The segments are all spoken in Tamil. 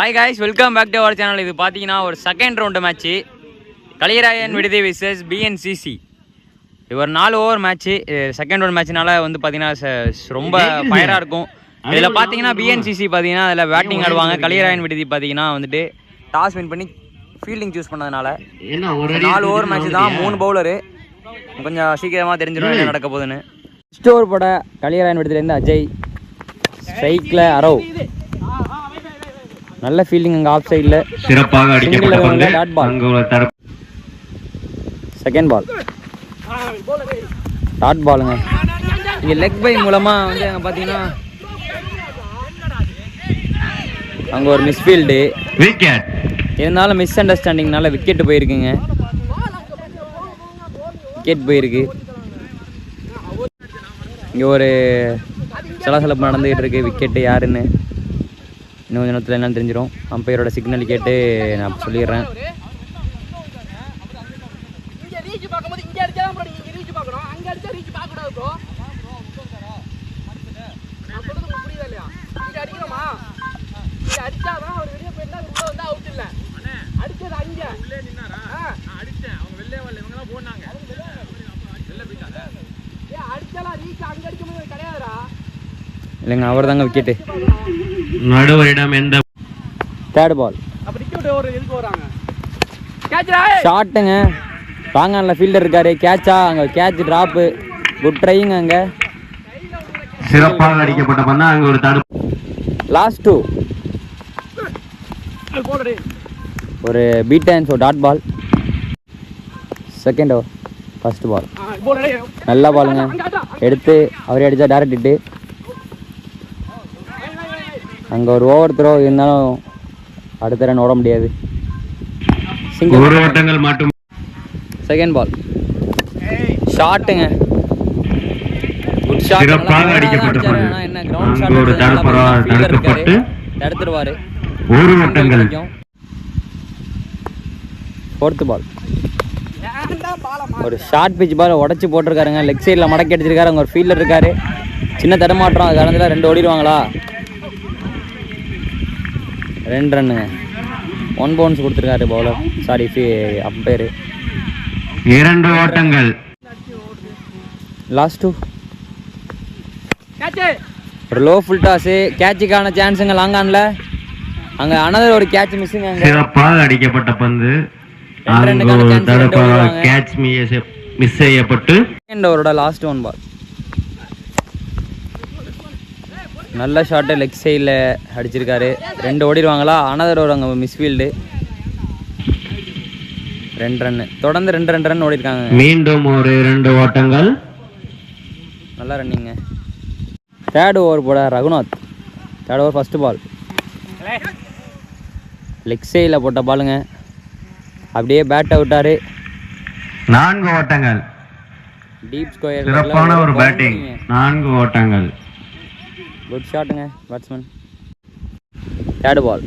Hi guys welcome back to our channel இது பார்த்தீங்கன்னா ஒரு செகண்ட் ரவுண்டு மேட்ச்சு கலியராயன் விடுதி விசஸ் பிஎன்சிசி இது ஒரு நாலு ஓவர் மேட்ச்சு செகண்ட் ரவுண்ட் மேட்ச்னால வந்து பார்த்தீங்கன்னா ரொம்ப ஃபயராக இருக்கும். இதில் பார்த்தீங்கன்னா பிஎன்சிசி பார்த்தீங்கன்னா அதில் பேட்டிங் ஆடுவாங்க. கலியராயன் விடுதி பார்த்தீங்கன்னா வந்துட்டு டாஸ் வின் பண்ணி ஃபீல்டிங் சூஸ் பண்ணதுனால நாலு ஓவர் மேட்ச் தான் மூணு பவுலரு கொஞ்சம் சீக்கிரமாக தெரிஞ்சிடும் என்ன நடக்க போகுதுன்னு. ஃபஸ்ட் ஓவர் போட கலியராயன் விடுதிலேருந்து அஜய் ஸ்ட்ரைக்கில் அரவ் நல்ல ஃபீல்டிங் அங்கே ஆஃப் சைடில் சிறப்பாக அடிக்கப்பட்ட செகண்ட் பால் டாட் பாலுங்க இங்கே லெக் பை மூலமாக வந்து அங்கே பார்த்தீங்கன்னா அங்கே ஒரு மிஸ்ஃபீல்டு விக்கெட் இருந்தாலும் மிஸ் அண்டர்ஸ்டாண்டிங்னால விக்கெட் போயிருக்குங்க. விக்கெட் போயிருக்கு. இங்கே ஒரு சலசலப்பு நடந்துகிட்டு இருக்கு விக்கெட்டு யாருன்னு. இன்னும் கொஞ்ச நேரத்தில் என்னன்னு தெரிஞ்சிடும் அம்பையரோட சிக்னல் கேட்டு நான் சொல்லிடுறேன். இல்லைங்க அவர் தாங்க விக்கெட்டு நடுவரிடம் எந்த தேர்ட் பால் அப்ப நிக்க ஒரு எதுக்கு வராங்க. கேட்ச்ரா ஷாட்டுங்க பாங்கானில் ஃபீல்டர் இருக்காரு. கேட்சா அங்கே கேட்ச் ட்ராப்பு குட் ட்ரைங்க அங்கே. சிறப்பாக அடிக்கப்பட்ட பந்து அங்கு ஒரு தடுப்பு லாஸ்ட் டூ ஒரு beat and so dot ball second over first ball நல்ல பாலுங்க எடுத்து அவரே அடித்தா டேரக்ட் இட்டு அங்கே ஒரு ஓவர் த்ரோ இருந்தாலும் அடுத்த ரன் ஓட முடியாது. ஓட்டங்கள் மட்டும். செகண்ட் பால் ஷாட்டுங்க குட் ஷாட். என்ன கிரவுண்ட் தடுக்கப்பட்டு தடுத்துருவாரு. ஒரு ஓட்டங்கள். ஃபோர்த்து பால் ஒரு ஷார்ட் பிச் பால் உடச்சி போட்டிருக்காருங்க. லெக் சைடில் மடக்கி அடிச்சிருக்காரு. அங்கே ஒரு ஃபீல்டர் இருக்காரு. சின்ன தடுமாற்றம். அது கடந்துல ரெண்டு ஓடிடுவாங்களா? ரெண்டு ரன்னுங்க ஒன் பவுன்ஸ் கொடுத்துருக்காரு பவுலர் சாரி அம்பையரு இரண்டு ஓட்டங்கள். லாஸ்ட் டூ கேட்ச் ஒரு லோ ஃபுல் டாஸு கேட்சுக்கான சான்ஸுங்க லாங்கானில் அங்கே அனதர் ஒரு கேட்ச் மிஸ்ஸுங்க அங்கே. சிறப்பாக அடிக்கப்பட்ட பந்து. கேட்ச் மிஸ் செய்யப்பட்டு. செகண்ட் ஓவரோட லாஸ்ட் ஒன் பால் நல்ல ஷாட்டு லெக் சைடில் அடிச்சிருக்காரு. ரெண்டு ஓடிடுவாங்களா அனதர் ஒரு அங்கே மிஸ்ஃபீல்டு ரெண்டு ரன்னு தொடர்ந்து ரெண்டு ரெண்டு ரன் ஓடிருக்காங்க. மீண்டும் ஒரு இரண்டு ஓட்டங்கள். நல்லா ரன்னிங்க தேர்ட் ஓவர் போட Raghunath. Third over first ball leg சைடில் போட்ட பாலுங்க அப்படியே பேட்டை விட்டாரு நான்கு ஓட்டங்கள். டீப் ஸ்கொயர் சிறப்பான ஒரு பேட்டிங் நான்கு ஓட்டங்கள். குட் ஷாட்டுங்க பேட்ஸ்மேன் தேர்டு பால்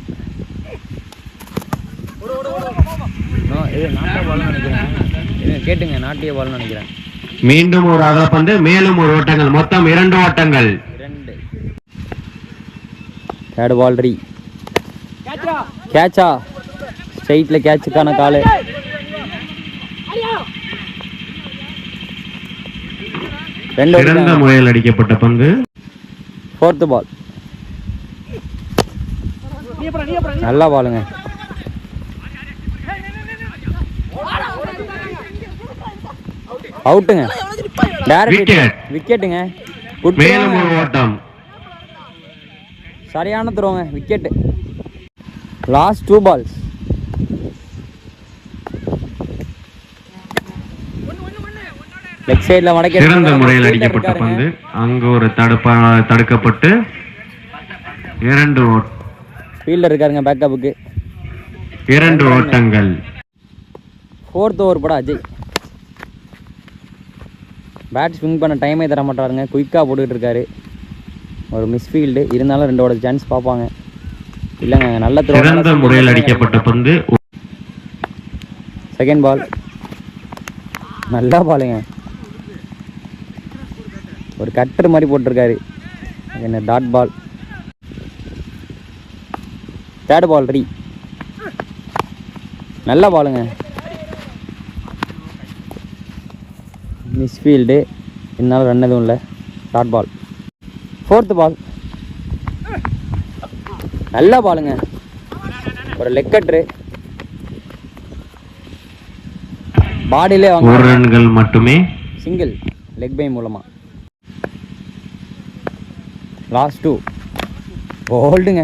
இது நாட்டிய பால்னு நினைக்கிறேன். இது கேட்டுங்க நாட்டிய பால்னு நினைக்கிறேன். மீண்டும் ஒரு அகலப்பந்து மேலும் ஒரு ஓட்டங்கள். மொத்தம் இரண்டு ஓட்டங்கள். ரெண்டு தேர்டு பால் ரீ கேட்சா ஸ்ட்ரைட்டில் கேட்சுக்கான காலு. ரெண்டு முறையில் அடிக்கப்பட்ட பந்து. ஃபோர்த்து பால் நல்லா பாலுங்க. அவுட்டுங்க டேரக்ட். விக்கெட்டுங்க குட் ஓட்டம். சரியான த்ரோங்க wicket last two balls leg சைடில் மடக்கி சிறந்த. முறையில் அடிக்கப்பட்ட. பந்து. அங்கு ஒரு தடுப்பா தடுக்கப்பட்டு இரண்டு ஓட்- ஃபீல்டர் இருக்காருங்க பேக்கப்புக்கு இரண்டு ஓட்டங்கள். ஃபோர்த் ஓவர் போட அஜய். பேட் ஸ்விங் பண்ண டைமே தர மாட்டாருங்க. குயிக்காக போட்டுக்கிட்டு இருக்காரு. ஒரு மிஸ்ஃபீல்டு இருந்தாலும் ரெண்டோட சான்ஸ் பார்ப்பாங்க. இல்லைங்க நல்ல த்ரோ சிறந்த முறையில் அடிக்கப்பட்ட பந்து. செகண்ட் பால் நல்லா பாலுங்க ஒரு கட்டர் மாதிரி போட்டிருக்காரு. என்ன டாட் பால் தேர்ட் பால் ரீ நல்ல பாலுங்க மிஸ்ஃபீல்டு இருந்தாலும் ரன் எதுவும் இல்லை. ஷார்ட் பால் ஃபோர்த்து பால் நல்ல பாலுங்க ஒரு லெக் கட்ரு பாடியிலே வாங்க. ரன்கள் மட்டுமே? சிங்கிள் லெக் பை மூலமாக லாஸ்ட் டூ ஹோல்டுங்க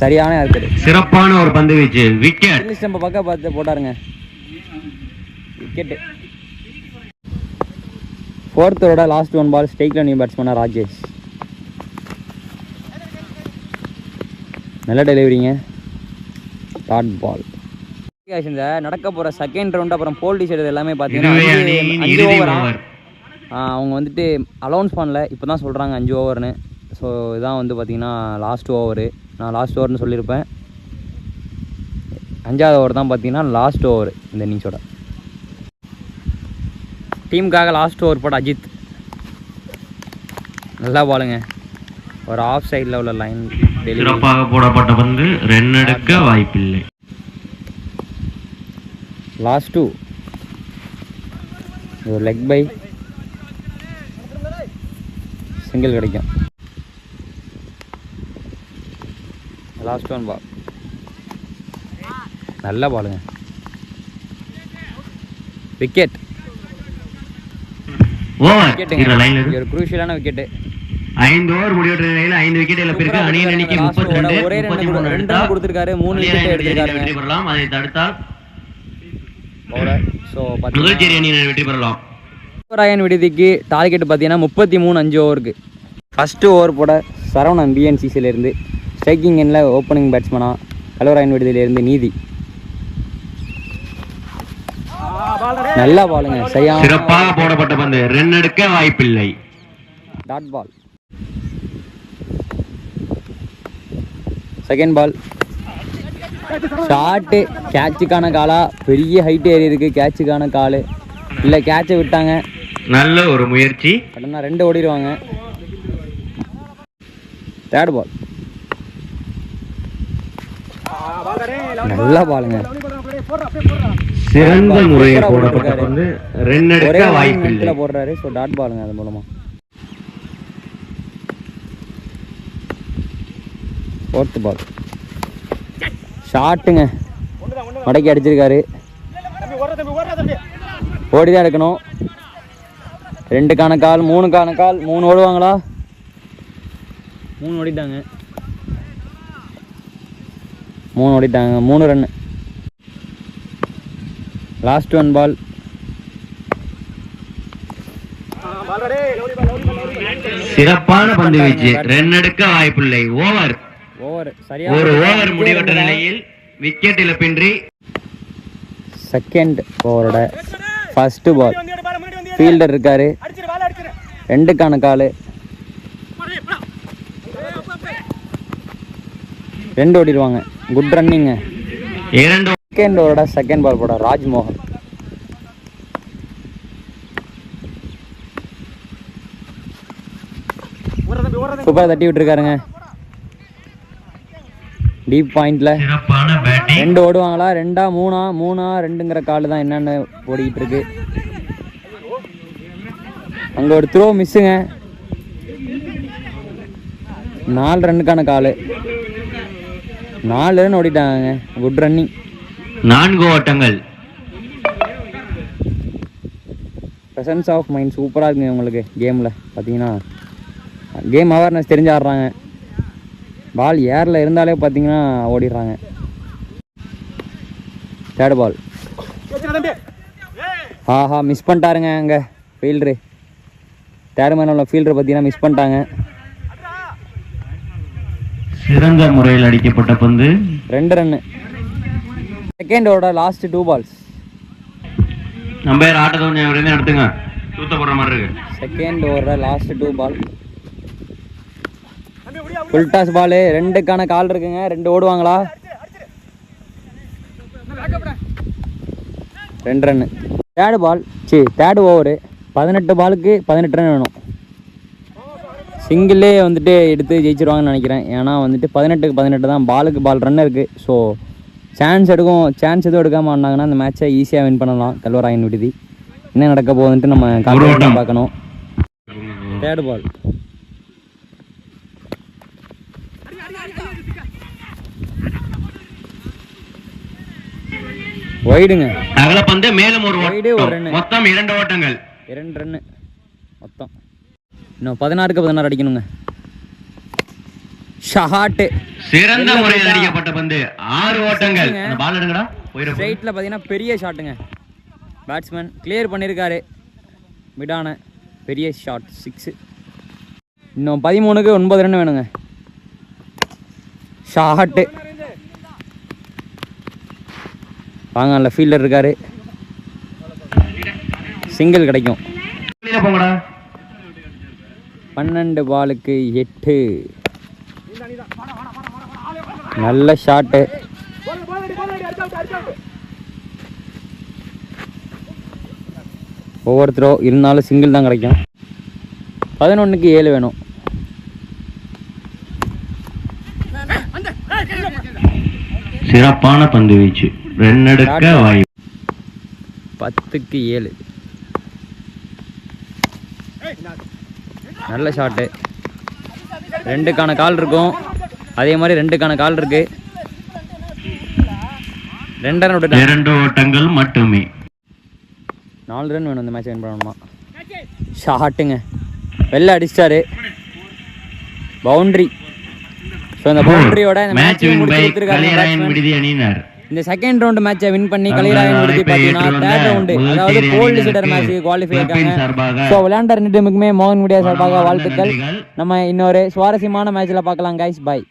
சரியான இருக்குது சிறப்பான ஒரு பந்து வீச்சு. விக்கெட் ஸ்டம்பை பக்கம் பார்த்து போட்டாருங்க. விக்கெட்டு ஃபோர்த்தோட லாஸ்ட் ஒன் பால் ஸ்டேக்கில் நியூ பேட்ஸ்மேனாக ராஜேஷ். நல்ல டெலிவரிங்க டாட் பால் இந்த நடக்க போகிற செகண்ட் ரவுண்ட் அப்புறம் போல் டிஷர்ட் எல்லாமே பார்த்தீங்கன்னா அவங்க வந்துட்டு அலௌன்ஸ் பண்ணல. இப்போ தான் சொல்கிறாங்க அஞ்சு ஓவர்னு ஸோ இதான் வந்து பார்த்தீங்கன்னா லாஸ்ட் ஓவரு நான் லாஸ்ட் ஓவர்னு சொல்லியிருப்பேன். அஞ்சாவது ஓவர் தான் பார்த்தீங்கன்னா லாஸ்ட் ஓவர் இந்த இன்னிங்ஸோட டீமுக்காக லாஸ்ட் ஓவர் போட்ட அஜித். நல்லா பாலுங்க ஒரு ஆஃப் சைடில் உள்ள லைன் சிறப்பாக போடப்பட்ட பந்து ரன் எடுக்க வாய்ப்பில்லை. லாஸ்ட் டூ ஒரு லெக் பை சிங்கிள் கிடைக்கும். லாஸ்ட் ஒன் பால் நல்ல பாலுங்க விக்கெட் ஓவர் விக்கெட்டுங்க இதுல லைன் இது ஒரு குரூஷியலான விக்கெட்டு ஐந்து ஓவர் முடிவற்ற நிலையில் ஐந்து விக்கெட் இழப்பிற்கு அணியின் எண்ணிக்கை முப்பத்தி ரெண்டு மூணு ரெண்டு எடுத்தால் ரன் கொடுத்துருக்காரு மூணு விக்கெட் வெற்றி எடுத்திருக்காருங்க பெறலாம் அதை தடுத்தால் பவுலர் ஸோ பார்த்தீங்கன்னா முதல்ச்சேரி அணியினர் வெற்றி பெறலாம் ராயன் விடுதிக்கு டார்கெட் பார்த்தீங்கன்னா முப்பத்தி மூணு அஞ்சு ஓவருக்கு ஃபஸ்ட்டு ஓவர் போட சரவணன் பிஎன்சிசிலேருந்து ஸ்ட்ரைக்கிங் எண்ணில் ஓப்பனிங் பேட்ஸ்மனாக கலவராயன் விடுதியிலேருந்து நீதி. நல்ல பாலுங்க சரியான சிறப்பாக போடப்பட்ட பந்து. ரன் எடுக்க வாய்ப்பில்லை. Dot ball second ball short கேட்சுக்கான காலா. பெரிய ஹைட் ஏறி இருக்கு கேட்சுக்கான காலு. இல்லை கேட்சை விட்டாங்க. நல்ல ஒரு முயற்சி. ரெண்டு ஓடிடுவாங்க. தேர்ட் பால் நல்லா பாலுங்க சிறந்த முறையில் போடப்பட்ட. பந்து ரன் ஒரே எடுக்க வாய்ப்பில்லை. மினிட்ல போடுறாரு. ஸோ டாட் பாலுங்க அது மூலமா. ஃபோர்த் பால் ஷாட்டுங்க மடக்கி அடிச்சிருக்காரு. ஓடி தான் எடுக்கணும். ரெண்டு கால் மூணு கால் மூணு ஓடுவாங்களா? மூணு ஓடிட்டாங்க. மூணு ஓடிட்டாங்க. மூணு ரன்னு லாஸ்ட் ஒன் பால் சிறப்பான பந்து வீச்சு. ரன் எடுக்க வாய்ப்பில்லை. ஓவர் ஓவர் சரியா ஒரு ஓவர் முடிவற்ற நிலையில் விக்கெட் இழப்பின்றி செகண்ட் ஓவரோட ஃபர்ஸ்ட் பால் ஃபீல்டர் இருக்காரு. ரெண்டுக்கான கால். ரெண்டு ஓடிடுவாங்க. குட் ரன்னிங்க இரண்டு செகண்ட் ஓவரோட செகண்ட் பால் போட ராஜ்மோகன். சூப்பராக தட்டி விட்டுருக்காருங்க. டீப் பாயிண்ட்ல ரெண்டு ஓடுவாங்களா? ரெண்டா மூணா? மூணா ரெண்டுங்கிற கால் தான் என்னென்ன ஓடிக்கிட்டு இருக்கு அங்கே ஒரு த்ரோ மிஸ்ஸுங்க நாலு ரன்னுக்கான கால். நாலு ரன் ஓடிட்டாங்க குட் ரன்னிங் நான்கு ஓட்டங்கள். ப்ரெசன்ஸ் ஆஃப் மைண்ட் சூப்பராக இருக்குங்க உங்களுக்கு கேமில் பார்த்தீங்கன்னா கேம் அவேர்னஸ் தெரிஞ்சு ஆடுறாங்க பால் ஏரில் இருந்தாலே பார்த்தீங்கன்னா ஓடிடுறாங்க. தேர்ட் பால் ஆஹா மிஸ் பண்ணிட்டாருங்க அங்கே. ஃபீல்டரு தேர்ட் மேன் உள்ள ஃபீல்டர் பார்த்தீங்கன்னா மிஸ் பண்ணிட்டாங்க. சிறந்த முறையில் அடிக்கப்பட்ட பந்து. ரெண்டு ரன்னு செகண்ட் ஓட லாஸ்ட் டூ பால்ஸ் நம்பர் ஆட்டத்தை கொஞ்சம் இருந்து எடுத்துங்க. தூத்த போடுற மாதிரி இருக்கு. செகண்ட் ஓவரில் last two ball full toss ball ரெண்டுக்கான call இருக்குங்க. ரெண்டு ஓடுவாங்களா? ரெண்டு ரன்னு தேர்டு பால் சி தேர்டு ஓவரு பதினெட்டு பாலுக்கு பதினெட்டு ரன் வேணும். சிங்கிளே வந்துட்டு எடுத்து ஜெயிச்சிருவாங்கன்னு நினைக்கிறேன். ஏன்னா வந்துட்டு பதினெட்டுக்கு பதினெட்டு தான் பாலுக்கு பால் ரன் இருக்குது ஸோ சான்ஸ் எடுக்கும் சான்ஸ் எதுவும் எடுக்காமல் ஆடினாங்கன்னா அந்த மேட்சை ஈஸியாக வின் பண்ணலாம். கல்வராயன் விடுதி. என்ன நடக்க போகுதுன்ட்டு நம்ம கால்குலேட் பார்க்கணும். தேர்ட் பால் ஒய்டுங்க அகலப்பந்து மேலும் ஒரு Wide ஒரு run. மொத்தம் இரண்டு ஓட்டங்கள். இரண்டு ரன்னு மொத்தம். இன்னும் பதினாறுக்கு பதினாறு அடிக்கணுங்க. ஷஹாட்டு. சிறந்த முறையில். அடிக்கப்பட்ட பந்து. ஆறு ஓட்டங்கள். அந்த பால் எடுங்கடா. ஸ்ட்ரைட்டில் பார்த்தீங்கன்னா பெரிய ஷாட்டுங்க பேட்ஸ்மேன் கிளியர் பண்ணியிருக்காரு மிடான பெரிய ஷாட் சிக்ஸு இன்னும் பதிமூணுக்கு ஒன்பது ரன் வேணுங்க. ஷாட்டு வாங்க நல்ல ஃபீல்டர் இருக்காரு. சிங்கிள் கிடைக்கும். போங்கடா. பன்னெண்டு பாலுக்கு எட்டு. நல்ல ஷாட்டு. ஒவ்வொருத்தரோ இருந்தாலும் சிங்கிள் தான் கிடைக்கும். பதினொன்றுக்கு ஏழு வேணும். சிறப்பான பந்து வீச்சு. ரன் எடுக்க வாய்ப்பு பத்துக்கு ஏழு. நல்ல ஷாட்டு ரெண்டுக்கான கால் இருக்கும். அதே மாதிரி ரெண்டுக்கான கால் இருக்கு. ரெண்டு ரன் விட்டுட்டாங்க இரண்டு ஓட்டங்கள் மட்டுமே. நாலு ரன் வேணும் இந்த மேட்ச் வின் பண்ணணுமா? ஷாட்டுங்க வெளில அடிச்சிட்டாரு. பவுண்டரி ஸோ இந்த பவுண்டரியோட இந்த மேட்ச் வின் பை முடிச்சு கொடுத்துருக்காரு. இந்த செகண்ட் ரவுண்ட் மேட்சை வின் பண்ணி கலிராயன் அழைப்பை பார்த்தீங்கன்னா தேர்ட் ரவுண்டு அதாவது கோல்டு சீடர் மேட்ச் குவாலிஃபை சார்பாக ஸோ விளையாண்ட ரெண்டு டீமுக்குமே மோகன் மீடியா சார்பாக வாழ்த்துக்கள். நம்ம இன்னொரு சுவாரஸ்யமான மேட்ச்சில் பார்க்கலாம் கைஸ் பாய்